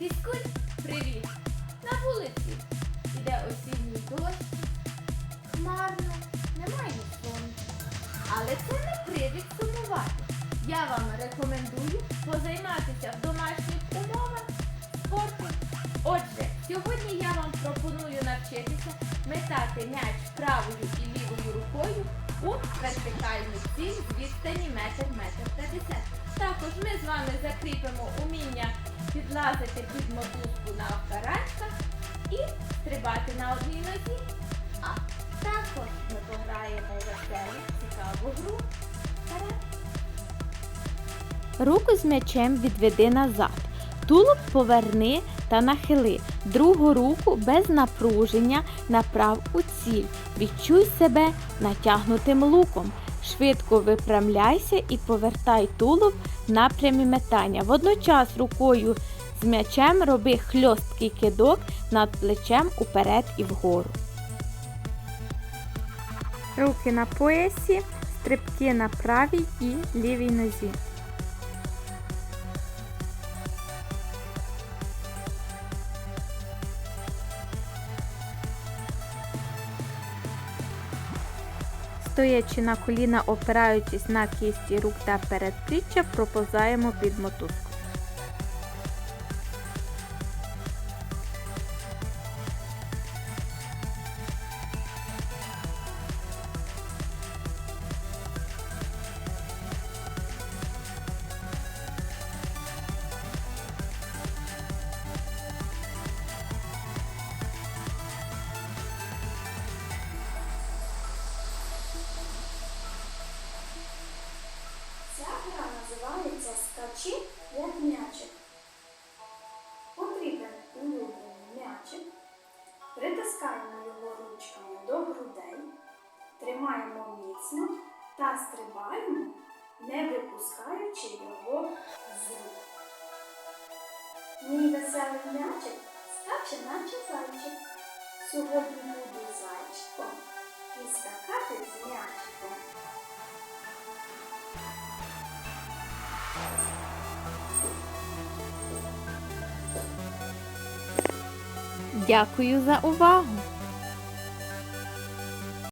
Фізкуль, привіт! На вулиці іде осінній дощ. Хмарно, немає сонця. Але це не привід сумувати. Я вам рекомендую позайматися в домашніх умовах спортом. Отже, сьогодні я вам пропоную навчитися метати м'яч правою і лівою рукою у вертикальну ціль з відстані метр метр п'ятдесят. Також ми з вами закріпимо уміння підлазити під мотузку на окаранчках і стрибати на одній нозі. А також ми пограємо веселу, цікаву гру. Вперед! Руку з м'ячем відведи назад. Тулуб поверни та нахили. Другу руку без напруження направ у ціль. Відчуй себе натягнутим луком. Швидко випрямляйся і повертай тулуб в напрямі метання. Водночас рукою з м'ячем роби хльосткий кидок над плечем уперед і вгору. Руки на поясі, стрибки на правій і лівій нозі. Стоячи на коліна, опираючись на кісті рук та передпліччя, проповзаємо під мотузку. Як м'ячик. Потрібен улюблений м'ячик. Притискаємо його ручками до грудей, тримаємо міцно та стрибаємо, не випускаючи його з рук. Мій веселий м'ячик скаче наче зайчик. Сьогодні буду зайчиком і скакати з м'ячиком. Дякую за увагу!